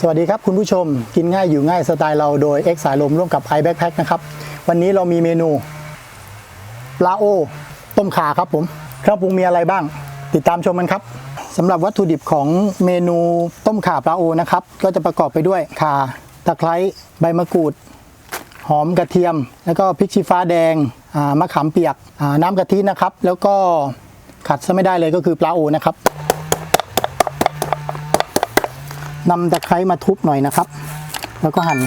สวัสดีครับคุณผู้ชมกินง่ายอยู่ง่ายสไตล์เราโดย X สายลมร่วมกับ i Backpack นะครับ วันนี้เรามีเมนูปลาโอ ต้มขาครับผมเครื่องปรุงมีอะไรบ้าง ติดตามชมกันครับสำหรับวัตถุดิบของเมนูต้มขาปลาโอนะครับ ก็จะประกอบไปด้วยข่าตะไคร้ใบมะกรูด หอมกระเทียม แล้วก็พริกชี้ฟ้าแดงมะขามเปียกน้ำกะทินะครับ แล้วก็ขัดซะไม่ได้เลยก็คือปลาโอนะครับ นำตะไคร้มาทุบหน่อยนะครับ แล้วก็หั่น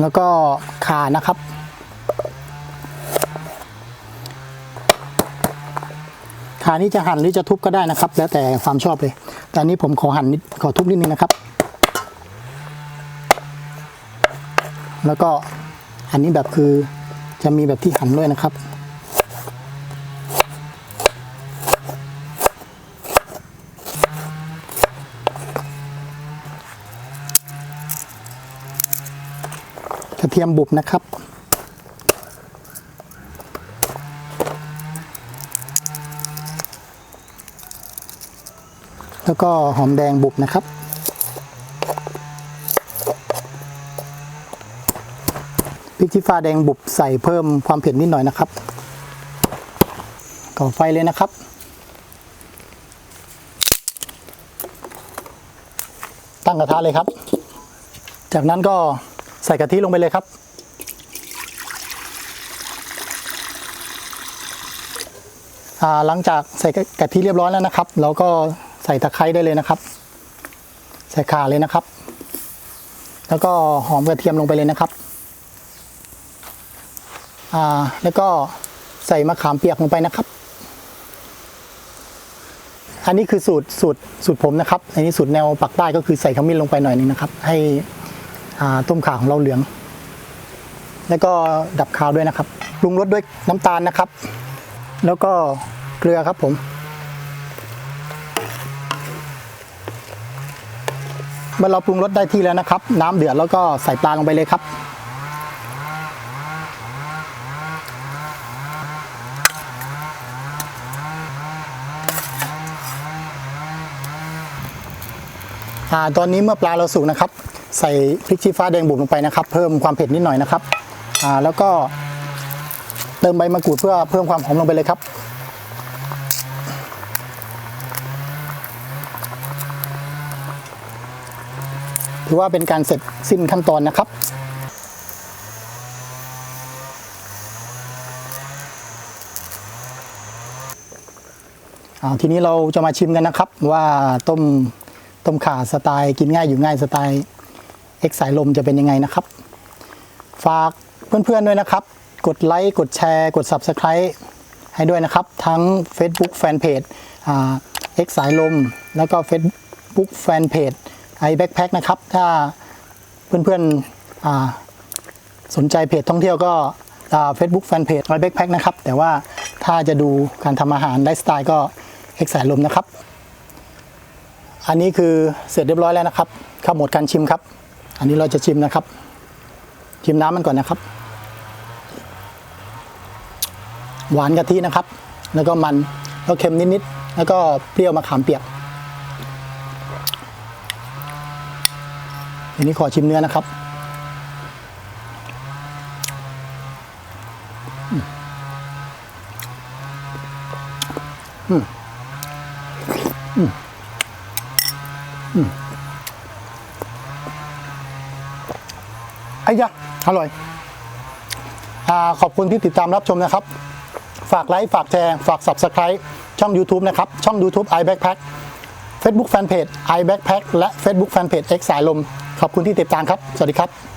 แล้วก็ข่านะครับขานี่จะหั่นหรือจะทุบก็ได้นะครับ แล้วแต่ความชอบเลย แต่อันนี้ผมขอหั่นนิดขอทุบนิดนึงนะครับ แล้วก็อันนี้แบบคือจะมีแบบที่หั่นด้วยนะครับ ระเทียมบุบนะครับ แล้วก็หอมแดงบุบนะครับพริกชี้ฟ้าแดงบุบใส่เพิ่มความเผ็ดนิดหน่อยนะครับก่อไฟเลยนะครับตั้งกระทะเลยครับ จากนั้นก็ ใส่กะทิลงไปเลยครับอ่าหลังจากใส่กะทิเรียบร้อยแล้วนะครับ เราก็ใส่ตะไคร้ได้เลยนะครับ ใส่ข่าเลยนะครับ แล้วก็หอมกระเทียมลงไปเลยนะครับอ่าแล้วก็ใส่มะขามเปียกลงไปนะครับ อันนี้คือสูตรสูตรสูตรผมนะครับ อันนี้สูตรแนวปักใต้ก็คือใส่ขมิ้นลงไปหน่อยนึงนะครับ ให้ ต้มข่าของเราเหลือง แล้วก็ดับคาวด้วยนะครับปรุงรสด้วยน้ำตาลนะครับ แล้วก็เกลือครับผมเมื่อเราปรุงรสได้ที่แล้วนะครับ น้ำเดือดแล้วก็ใส่ปลาลงไปเลยครับอตอนนี้เมื่อปลาเราสุกนะครับ ใส่พริกชี้ฟ้าแดงบุกลงไปนะครับ เพิ่มความเผ็ดนิดหน่อยนะครับอ่าแล้วก็เติมใบมะกรูดเพื่อเพิ่มความหอมลงไปเลยครับ ถือว่าเป็นการเสร็จสิ้นขั้นตอนนะครับทีนี้เราจะมาชิมกันนะครับว่าต้มต้มข่าสไตล์กินง่ายอยู่ง่ายสไตล์ เอกสายลมจะเป็นยังไงนะครับ ฝากเพื่อนๆด้วยนะครับ กดไลค์กดแชร์ กด Subscribe ให้ด้วยนะครับ ทั้ง Facebook Fanpage เอ็กสายลม แล้วก็ Facebook Fanpage ไอแบ็คแพ็คนะครับ ถ้าเพื่อนๆสนใจเพจท่องเที่ยวก็เฟซบุ๊กแฟนเพจไวแบ็คแพ็คนะครับ แต่ว่าถ้าจะดูการทำอาหารไลฟ์สไตล์ก็เอกสายลมนะครับ อันนี้คือเสร็จเรียบร้อยแล้วนะครับข้าโหมดการชิมครับ อันนี้เราจะชิมนะครับ ชิมน้ำมันก่อนนะครับ หวานกะทินะครับ แล้วก็มันแล้วเค็มนิดๆแล้วก็เปรี้ยวมะขามเปียกอันนี้ขอชิมเนื้อนะครับอืมอืมอืม ไอ้ยะอร่อยอขอบคุณที่ติดตามรับชมนะครับ ฝากไลค์ ฝากแชร์ ฝาก Subscribe ช่อง YouTube นะครับ ช่อง YouTube i Backpack Facebook Fanpage i Backpack และ Facebook Fanpage X สายลม ขอบคุณที่ติดตามครับ สวัสดีครับ